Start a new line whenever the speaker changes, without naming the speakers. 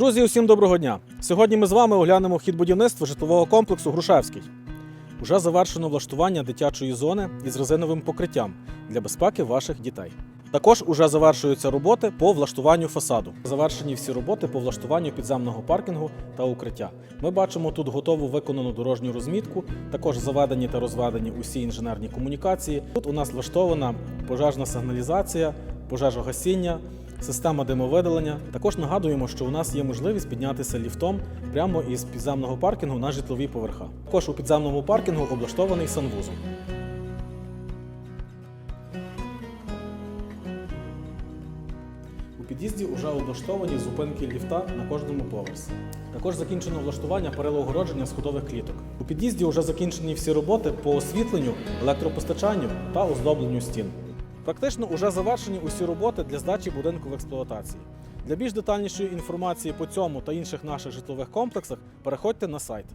Друзі, усім доброго дня! Сьогодні ми з вами оглянемо хід будівництва житлового комплексу Грушевський. Уже завершено влаштування дитячої зони із резиновим покриттям для безпеки ваших дітей. Також уже завершуються роботи по влаштуванню фасаду. Завершені всі роботи по влаштуванню підземного паркінгу та укриття. Ми бачимо тут готову виконану дорожню розмітку, також заведені та розведені усі інженерні комунікації. Тут у нас влаштована пожежна сигналізація, пожежогасіння, система димовидалення. Також нагадуємо, що у нас є можливість піднятися ліфтом прямо із підземного паркінгу на житлові поверха. Також у підземному паркінгу облаштований санвузол. У під'їзді вже облаштовані зупинки ліфта на кожному поверсі. Також закінчено влаштування перелогородження сходових кліток. У під'їзді вже закінчені всі роботи по освітленню, електропостачанню та оздобленню стін. Практично уже завершені усі роботи для здачі будинку в експлуатації. Для більш детальнішої інформації по цьому та інших наших житлових комплексах переходьте на сайт.